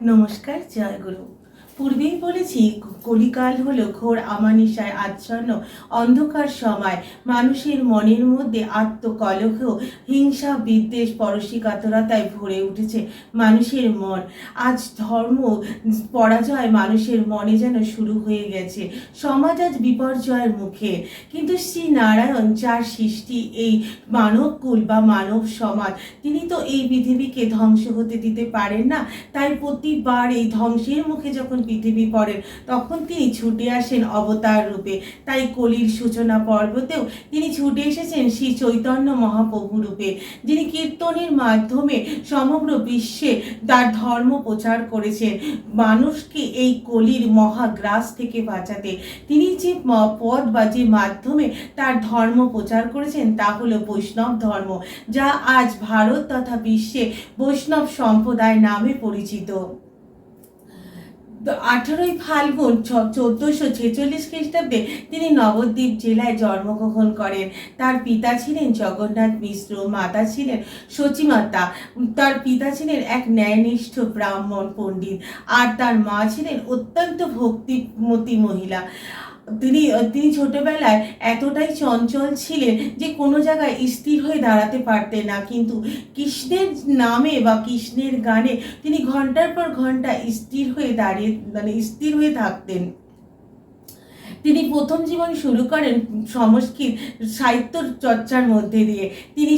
নমস্কার জয়গুরু পূর্বেই বলেছি, কলিকাল হলো ঘোর আমানিশায় আচ্ছন্ন, অন্ধকার সময়। মানুষের মনের মধ্যে আত্মকলহ, হিংসা, বিদ্বেষ, পরশিকাতরতায় ভরে উঠেছে মানুষের মন। আজ ধর্ম পরাজয় মানুষের মনে যেন শুরু হয়ে গেছে। সমাজ আজ বিপর্যয়ের মুখে। কিন্তু শ্রী নারায়ণ যার সৃষ্টি এই মানবকুল বা মানব সমাজ, তিনি তো এই পৃথিবীকে ধ্বংস হতে দিতে পারেন না। তাই প্রতিবার এই ধ্বংসের মুখে যখন পৃথিবী পড়েন তখন তিনি ছুটে আসেন অবতার রূপে। তাই কলির সূচনা পর্বতেও তিনি ছুটে এসেছেন শ্রী চৈতন্য মহাপ্রভু রূপে, যিনি কীর্তনের মাধ্যমে সমগ্র বিশ্বে তার ধর্ম প্রচার করেছেন। মানুষকে এই কলির মহাগ্রাস থেকে বাঁচাতে তিনি যে পথ বা যে মাধ্যমে তার ধর্ম প্রচার করেছেন, তা হলো বৈষ্ণব ধর্ম, যা আজ ভারত তথা বিশ্বে বৈষ্ণব সম্প্রদায় নামে পরিচিত। আঠারোই ফাল্গুন চোদ্দোশো ছেচল্লিশ খ্রিস্টাব্দে তিনি নবদ্বীপ জেলায় জন্মগ্রহণ করেন। তার পিতা ছিলেন জগন্নাথ মিশ্র মাতা ছিলেন সচিমাতা তার পিতা ছিলেন এক ন্যায়নিষ্ঠ ব্রাহ্মণ পণ্ডিত, আর তার মা ছিলেন অত্যন্ত ভক্তিমতী মহিলা। তিনি তিনি ছোটবেলায় এতটাই চঞ্চল ছিলেন যে কোনো জায়গায় স্থির হয়ে দাঁড়াতে পারতেন না। কিন্তু কৃষ্ণের নামে বা কৃষ্ণের গানে তিনি ঘণ্টার পর ঘণ্টা স্থির হয়ে দাঁড়িয়ে মানে স্থির হয়ে থাকতেন। তিনি প্রথম জীবন শুরু করেন সংস্কৃত সাহিত্য চর্চার মধ্যে দিয়ে। তিনি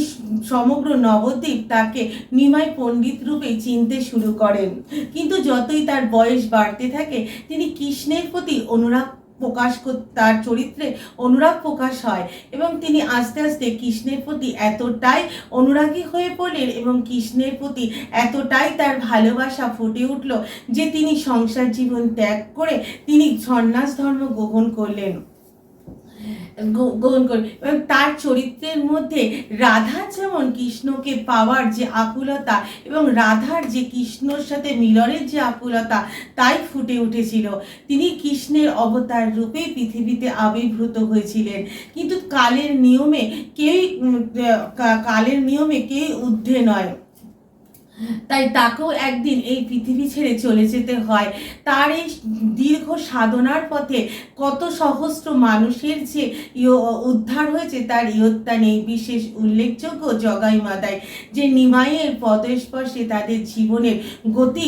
সমগ্র নবদ্বীপ তাকে নিমাই পণ্ডিত রূপে চিনতে শুরু করেন। কিন্তু যতই তার বয়স বাড়তে থাকে, তিনি কৃষ্ণের প্রতি অনুরাগ প্রকাশ তার চরিত্রে অনুরাগ প্রকাশ হয় এবং তিনি আস্তে আস্তে কৃষ্ণের প্রতি এতটাই অনুরাগী হয়ে পড়লেন এবং কৃষ্ণের প্রতি এতটাই তার ভালোবাসা ফুটে উঠল যে তিনি সংসার জীবন ত্যাগ করে তিনি সন্ন্যাস ধর্ম গ্রহণ করলেন। গ্রহণ করেন এবং তার চরিত্রের মধ্যে রাধা যেমন কৃষ্ণকে পাওয়ার যে আকুলতা এবং রাধার যে কৃষ্ণর সাথে মিলনের যে আকুলতা, তাই ফুটে উঠেছিল। তিনি কৃষ্ণের অবতার রূপে পৃথিবীতে আবির্ভূত হয়েছিলেন। কিন্তু কালের নিয়মে কেউই কালের নিয়মে কেউই ঊর্ধ্বে নয়। তাই তাকেও একদিন এই পৃথিবী ছেড়ে চলে যেতে হয়। তার এই দীর্ঘ সাধনার পথে কত সহস্র মানুষের যে উদ্ধার হয়েছে, তার ইয়ত্তা নেই। বিশেষ উল্লেখযোগ্য জগাই মাদায় যে নিমাইয়ের পদস্পর্শে তাদের জীবনের গতি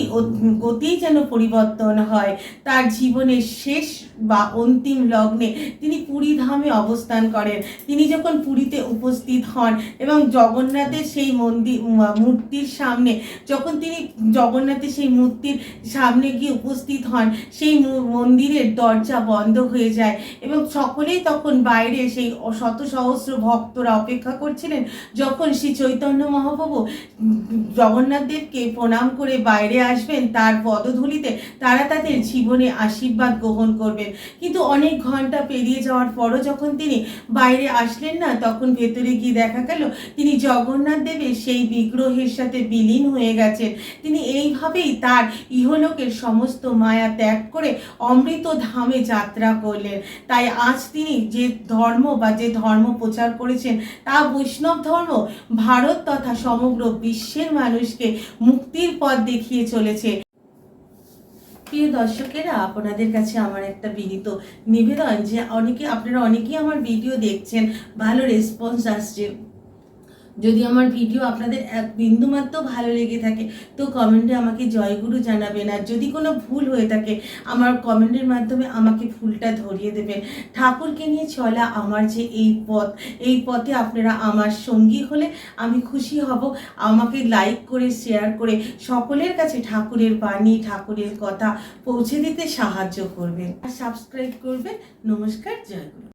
গতিই যেন পরিবর্তন হয়। তার জীবনের শেষ বা অন্তিম লগ্নে তিনি পুরী ধামে অবস্থান করেন। তিনি যখন পুরীতে উপস্থিত হন এবং জগন্নাথের সেই মন্দির মূর্তির সামনে যখন তিনি জগন্নাথের সেই মূর্তির সামনে গিয়ে উপস্থিত হন, সেই মন্দিরের দরজা বন্ধ হয়ে যায় এবং সকলেই তখন বাইরে সেই শত সহস্র ভক্তরা অপেক্ষা করছিলেন। যখন শ্রী চৈতন্য মহাপ্রভু জগন্নাথদেবকে প্রণাম করে বাইরে আসবেন, তার পদধূলিতে তারা তাদের জীবনে আশীর্বাদ গ্রহণ করবেন। কিন্তু অনেক ঘণ্টা পেরিয়ে যাওয়ার পরও যখন তিনি বাইরে আসলেন না, তখন ভেতরে গিয়ে দেখা গেল, তিনি জগন্নাথ দেবের সেই বিগ্রহের সাথে বিলীন হয়ে গেছেন তিনি এইভাবেই তার ইহলোকের সমস্ত মায়া ত্যাগ করে অমৃত ধামে যাত্রা করলেন। তাই আজ তিনি যে ধর্ম বা যে ধর্ম প্রচার করেছেন, তা বৈষ্ণব ধর্ম, ভারত তথা সমগ্র বিশ্বের মানুষকে মুক্তির পথ দেখিয়ে চলেছে। প্রিয় দর্শকেরা, আপনাদের কাছে আমার একটা বিনীত নিবেদন যে অনেকে, আপনারা অনেকেই আমার ভিডিও দেখছেন, ভালো রেসপন্স আসছে। যদি আমার ভিডিও আপনাদের এক বিন্দুমাত্র ভালো লেগে থাকে, তো কমেন্টে আমাকে জয়গুরু জানাবেন। আর যদি কোনো ভুল হয়ে থাকে, আমার কমেন্টের মাধ্যমে আমাকে ভুলটা ধরিয়ে দেবেন। ঠাকুরকে নিয়ে চলা আমার যে এই পথ, এই পথে আপনারা আমার সঙ্গী হলে আমি খুশি হব। আমাকে লাইক করে শেয়ার করে সকলের কাছে ঠাকুরের বাণী, ঠাকুরের কথা পৌঁছে দিতে সাহায্য করবেন। আর সাবস্ক্রাইব করবেন। নমস্কার, জয়গুরু।